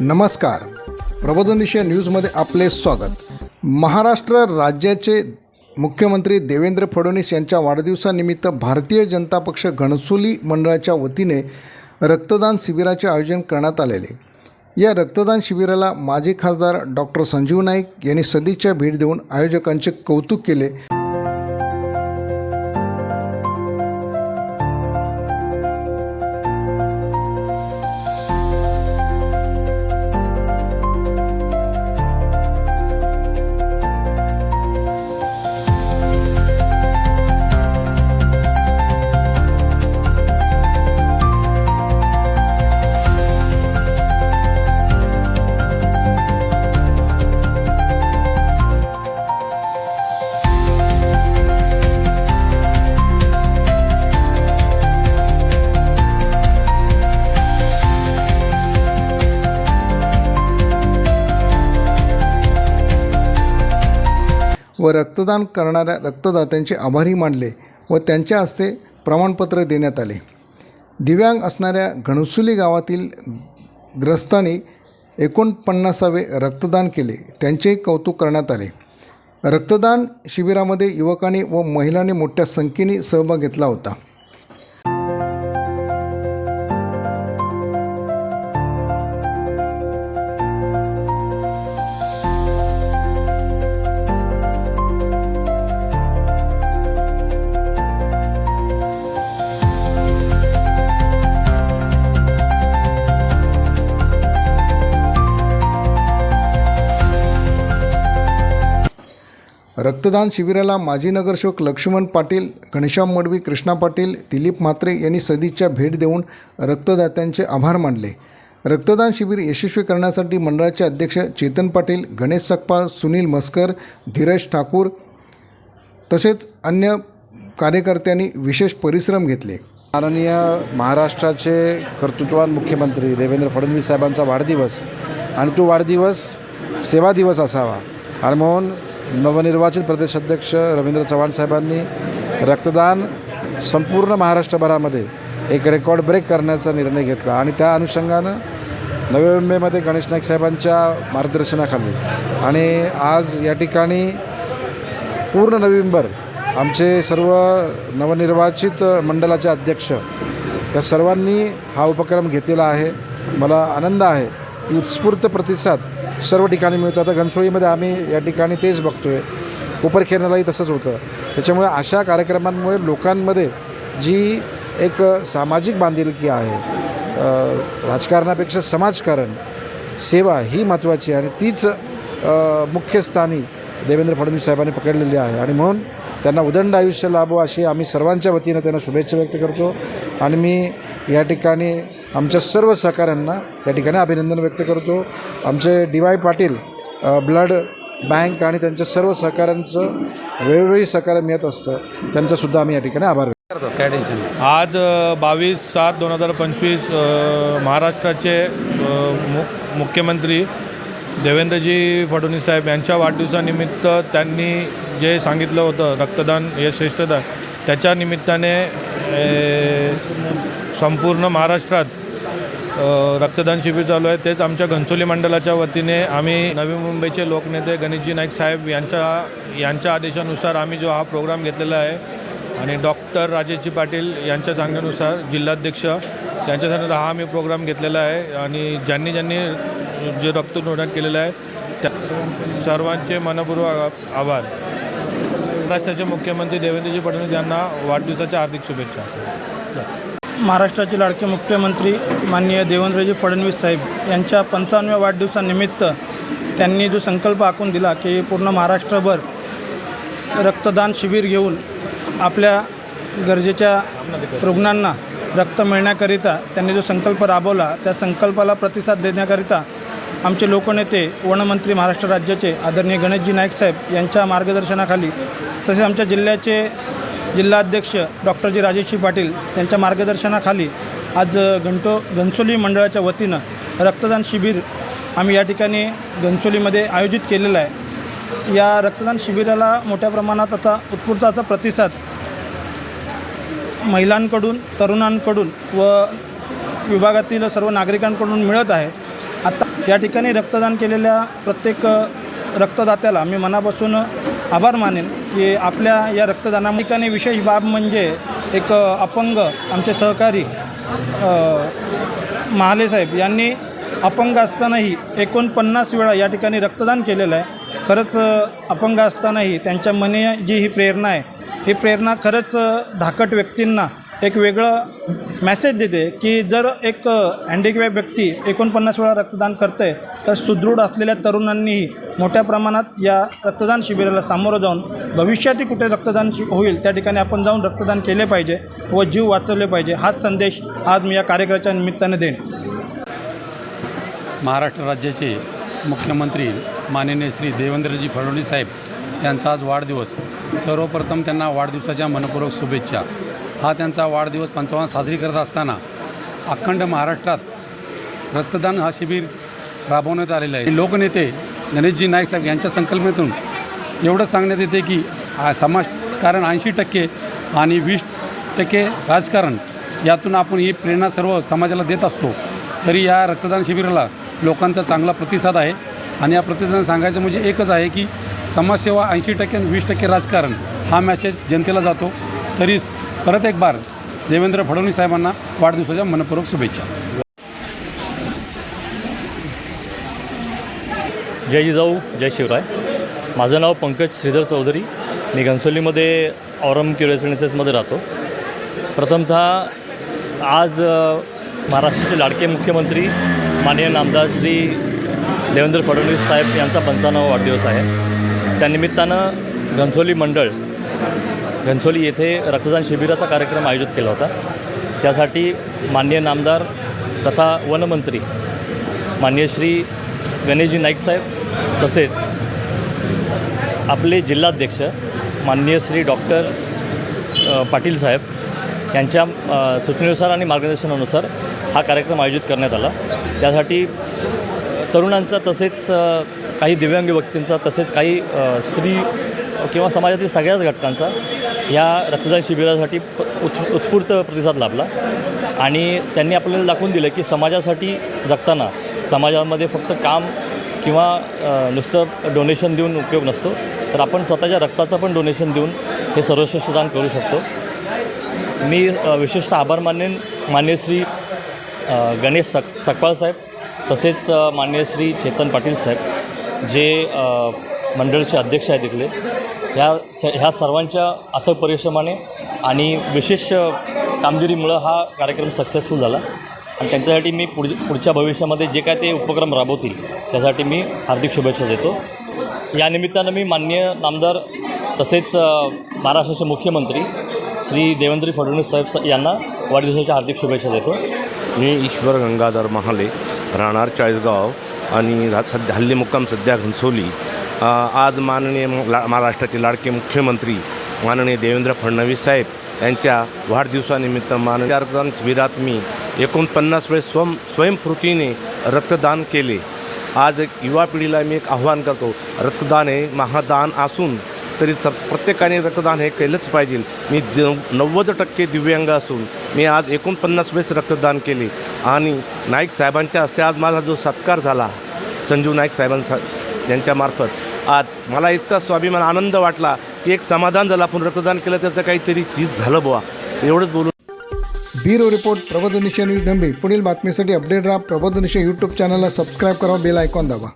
नमस्कार. प्रबोधन दिशा न्यूजमध्ये आपले स्वागत. महाराष्ट्र राज्याचे मुख्यमंत्री देवेंद्र फडणवीस यांच्या वाढदिवसानिमित्त भारतीय जनता पक्ष घणसोली मंडळाच्या वतीने रक्तदान शिबिराचे आयोजन करण्यात आलेले. या रक्तदान शिबिराला माजी खासदार डॉक्टर संजीव नाईक यांनी सदिच्छा भेट देऊन आयोजकांचे कौतुक केले. व रक्तदान करणाऱ्या रक्तदात्यांचे आभारी मानले व त्यांच्या हस्ते प्रमाणपत्र देण्यात आले. दिव्यांग असणाऱ्या घणसुली गावातील ग्रस्तांनी एकोणपन्नासावे रक्तदान केले. त्यांचेही कौतुक करण्यात आले. रक्तदान शिबिरामध्ये युवकांनी व महिलांनी मोठ्या संख्येने सहभाग घेतला होता. रक्तदान शिबिराला माजी नगरसेवक लक्ष्मण पाटील घनश्याम मडवी कृष्णा पाटील दिलीप म्हात्रे यांनी सदिच्छा भेट देऊन रक्तदात्यांचे आभार मानले. रक्तदान शिबिर यशस्वी करण्यासाठी मंडळाचे अध्यक्ष चेतन पाटील गणेश सकपाळ सुनील मस्कर धीरज ठाकूर तसेच अन्य कार्यकर्त्यांनी विशेष परिश्रम घेतले. माननीय महाराष्ट्राचे कर्तृत्वान मुख्यमंत्री देवेंद्र फडणवीस साहेबांचा वाढदिवस आणि तो वाढदिवस सेवा दिवस असावा. आणि म्हणून नवनिर्वाचित प्रदेशाध्यक्ष रवींद्र चव्हाण साहेबांनी रक्तदान संपूर्ण महाराष्ट्रभरामध्ये एक रेकॉर्ड ब्रेक करण्याचा निर्णय घेतला आणि त्या अनुषंगानं नवी मुंबईमध्ये गणेश नाईक साहेबांच्या मार्गदर्शनाखाली आणि आज या ठिकाणी पूर्ण नोव्हेंबर आमचे सर्व नवनिर्वाचित मंडळाचे अध्यक्ष या सर्वांनी हा उपक्रम घेतलेला आहे. मला आनंद आहे. की उत्स्फूर्त प्रतिसाद सर्व ठिकाणी मिळतो. आता घनसोळीमध्ये आम्ही या ठिकाणी तेच बघतो आहे कोपरखेरणालाही तसंच होतं. त्याच्यामुळे अशा कार्यक्रमांमुळे लोकांमध्ये जी एक सामाजिक बांधिलकी आहे राजकारणापेक्षा समाजकारण सेवा ही महत्त्वाची आहे आणि तीच मुख्य स्थानी देवेंद्र फडणवीस साहेबांनी पकडलेली आहे. आणि म्हणून त्यांना उदंड आयुष्य लाभो अशी आम्ही सर्वांच्या वतीनं त्यांना शुभेच्छा व्यक्त करतो. आणि मी या ठिकाणी आमच्या सर्व सहकाऱ्यांना या ठिकाणी अभिनंदन व्यक्त करतो. आमचे D Y Patil blood bank आणि त्यांच्या सर्व सहकाऱ्यांचं वेळोवेळी सहकार्य मिळत असतं. त्यांचासुद्धा आम्ही या ठिकाणी आभार काय टेन्शन आज बावीस सात दोन हजार पंचवीस महाराष्ट्राचे मु मुख्यमंत्री देवेंद्रजी फडणवीस साहेब यांच्या वाढदिवसानिमित्त त्यांनी जे सांगितलं होतं रक्तदान हे श्रेष्ठदान त्याच्या निमित्ताने संपूर्ण महाराष्ट्रात रक्तदान शिबिर चालू आहे. तेच आमच्या घनसोली मंडळाच्या वतीने आम्ही नवी मुंबईचे लोकनेते गणेशजी नाईक साहेब यांच्या यांच्या आदेशानुसार आम्ही जो हा प्रोग्राम घेतलेला आहे आणि डॉक्टर राजेशजी पाटील यांच्या सांगण्यानुसार जिल्हाध्यक्ष त्यांच्यासाठी हा आम्ही प्रोग्राम घेतलेला आहे आणि ज्यांनी ज्यांनी जे रक्त डोनेट केलेलं आहे त्या सर्वांचे मनपूर्वक आभार. महाराष्ट्राचे मुख्यमंत्री देवेंद्रजी फडणवीस यांना वाढदिवसाच्या हार्दिक शुभेच्छा. महाराष्ट्राचे लाडके मुख्यमंत्री माननीय देवेंद्रजी फडणवीस साहेब यांच्या पंचावन्नव्या वाढदिवसानिमित्त त्यांनी जो संकल्प आखून दिला की पूर्ण महाराष्ट्रभर रक्तदान शिबिर घेऊन आपल्या गरजेच्या रुग्णांना रक्त मिळण्याकरिता त्यांनी जो संकल्प राबवला त्या संकल्पाला प्रतिसाद देण्याकरिता आमचे लोकनेते वनमंत्री महाराष्ट्र राज्याचे आदरणीय गणेशजी नाईक साहेब यांच्या मार्गदर्शनाखाली तसेच आमच्या जिल्ह्याचे जिल्हाध्यक्ष डॉक्टर जी राजेश्री पाटील यांच्या मार्गदर्शनाखाली आज घंटो घनसोली मंडळाच्या वतीनं रक्तदान शिबिर आम्ही या ठिकाणी घनसोलीमध्ये आयोजित केलेलं आहे. या रक्तदान शिबिराला मोठ्या प्रमाणात आता उत्स्फूर्त प्रतिसाद महिलांकडून तरुणांकडून व विभागातील सर्व नागरिकांकडून मिळत आहे. आता या ठिकाणी रक्तदान केलेल्या प्रत्येक रक्तदात्याला मी मनापासून आभार मानेन की आपल्या या रक्तदाना विशेष बाब म्हणजे एक अपंग आमचे सहकारी महाले साहेब यांनी अपंग असतानाही एकोणपन्नास वेळा या ठिकाणी रक्तदान केलेलं आहे. खरंच अपंग असतानाही त्यांच्या मने जी ही प्रेरणा आहे ही प्रेरणा खरंच धाकट व्यक्तींना एक वेगळं मॅसेज देते की जर एक हँडिकॅप व्यक्ती एकोणपन्नास वेळा रक्तदान करते तर सुदृढ असलेल्या तरुणांनीही मोठ्या प्रमाणात या रक्तदान शिबिराला सामोरं जाऊन भविष्यातही कुठे रक्तदान शि होईल त्या ठिकाणी आपण जाऊन रक्तदान केले पाहिजे व जीव वाचवले पाहिजे हाच संदेश आज मी या कार्यक्रमाच्या निमित्ताने देईन. महाराष्ट्र राज्याचे मुख्यमंत्री माननीय श्री देवेंद्रजी फडणवीस साहेब यांचा आज वाढदिवस. सर्वप्रथम त्यांना वाढदिवसाच्या मनपूर्वक शुभेच्छा. हा त्यांचा वाढदिवस पंचावन्न साजरी करत असताना अखंड महाराष्ट्रात रक्तदान हा शिबिर राबवण्यात आलेलं आहे. लोकनेते गणेशजी नाईक साहेब यांच्या संकल्पनेतून एवढं सांगण्यात येते की समाज समाजकारण ऐंशी टक्के आणि वीस टक्के राजकारण यातून आपण ही प्रेरणा सर्व समाजाला देत असतो. तरी या रक्तदान शिबिराला लोकांचा चांगला प्रतिसाद आहे. आणि या प्रतिसाद सांगायचं म्हणजे एकच आहे की समाजसेवा ऐंशी टक्के आणि वीस टक्के राजकारण हा मॅसेज जनतेला जातो. तरी परत एक बार देवेंद्र फडणवीस साहेबांना वाढदिवसाच्या मनपूर्वक शुभेच्छा. जय जिजाऊ जय शिवराय. माझं नाव पंकज श्रीधर चौधरी. मी घनसोलीमध्ये औरम क्युरेसिडेन्सेसमध्ये राहतो. प्रथमतः आज महाराष्ट्राचे लाडके मुख्यमंत्री माननीय नामदार श्री देवेंद्र फडणवीस साहेब यांचा पंचावन्नावा वाढदिवस आहे. त्यानिमित्तानं घनसोली मंडळ घनसोली येथे रक्तदान शिबिराचा कार्यक्रम आयोजित केला होता. त्यासाठी माननीय नामदार तथा वनमंत्री माननीय श्री गणेशजी नाईक साहेब तसेच आपले जिल्हाध्यक्ष माननीय श्री डॉक्टर पाटील साहेब यांच्या सूचनेनुसार आणि मार्गदर्शनानुसार हा कार्यक्रम आयोजित करण्यात आला. त्यासाठी तरुणांचा तसेच काही दिव्यांग व्यक्तींचा तसेच काही स्त्री किंवा समाजातील सगळ्याच घटकांचा या रक्तदान शिबिरासाठी प उत् उत्स्फूर्त प्रतिसाद लाभला. आणि त्यांनी आपल्याला दाखवून दिलं की समाजासाठी जगताना समाजामध्ये फक्त काम किंवा नुसतं डोनेशन देऊन उपयोग नसतो तर आपण स्वतःच्या रक्ताचं पण डोनेशन देऊन हे सर्वश्रेष्ठ दान करू शकतो. मी विशेषतः आभार मानेन मान्य श्री गणेश सक सकपाळ साहेब तसेच अ, मान्य श्री चेतन पाटील साहेब जे मंडळचे अध्यक्ष आहेत इथले. ह्या स ह्या सर्वांच्या अथक परिश्रमाने आणि विशेष कामगिरीमुळं हा कार्यक्रम सक्सेसफुल झाला. आणि त्यांच्यासाठी मी पुढ पुढच्या भविष्यामध्ये जे काय ते उपक्रम राबवतील त्यासाठी मी हार्दिक शुभेच्छा देतो. या निमित्तानं मी माननीय नामदार तसेच महाराष्ट्राचे मुख्यमंत्री श्री देवेंद्र फडणवीस साहेब यांना वाढदिवसाच्या हार्दिक शुभेच्छा देतो. मी ईश्वर गंगाधर महाले राहणार चाळीसगाव आणि सध्या हल्ली मुक्काम सध्या घनसोली आज माननीय म- ला महाराष्ट्राचे लाडके मुख्यमंत्री माननीय देवेंद्र फडणवीस साहेब यांच्या वाढदिवसानिमित्त माननीय रक्तदान शिबिरात मी एकोणपन्नास वेळेस स्वयं स्वयंस्फूर्तीने रक्तदान केले. आज एक युवा पिढीला मी एक आव्हान करतो रक्तदान हे महादान असून तरी स प्रत्येकाने रक्तदान हे केलंच पाहिजे. मी द नव्वद टक्के दिव्यांग असून मी आज एकोणपन्नास वेळेस रक्तदान केले. आणि नाईक साहेबांच्या हस्ते आज माझा जो सत्कार झाला संजीव नाईक साहेबांचा यांच्यामार्फत आज मला इतका स्वाभिमान आनंद वाटला की एक समाधान झालं. आपण रक्तदान केलं त्याचं काहीतरी चीज झालं बुवा. एवढंच बोलून bureau report Prabodhanisha news Dambe. पुढील बातमीसाठी अपडेट राहा. प्रबोधनिशा यूट्यूब चॅनलला सबस्क्राईब करा. बेल आयकॉन दाबा.